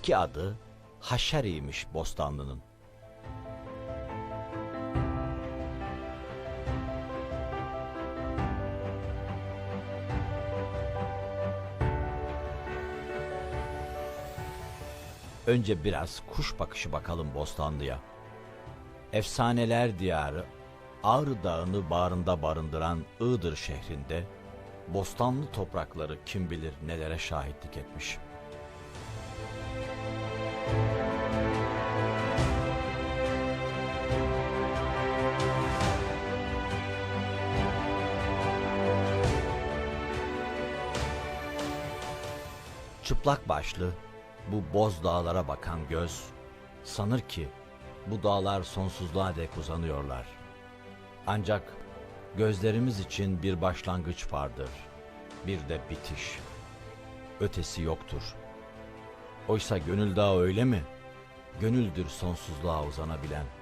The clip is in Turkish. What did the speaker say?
Eski adı Haşeri'ymiş Bostanlı'nın. Önce biraz kuş bakışı bakalım Bostanlı'ya. Efsaneler diyarı Ağrı Dağı'nı bağrında barındıran Iğdır şehrinde bostanlı toprakları kim bilir nelere şahitlik etmiş. Çıplak başlı bu boz dağlara bakan göz sanır ki bu dağlar sonsuzluğa dek uzanıyorlar. Ancak gözlerimiz için bir başlangıç vardır, bir de bitiş. Ötesi yoktur. Oysa gönül dağı öyle mi? Gönüldür sonsuzluğa uzanabilen.''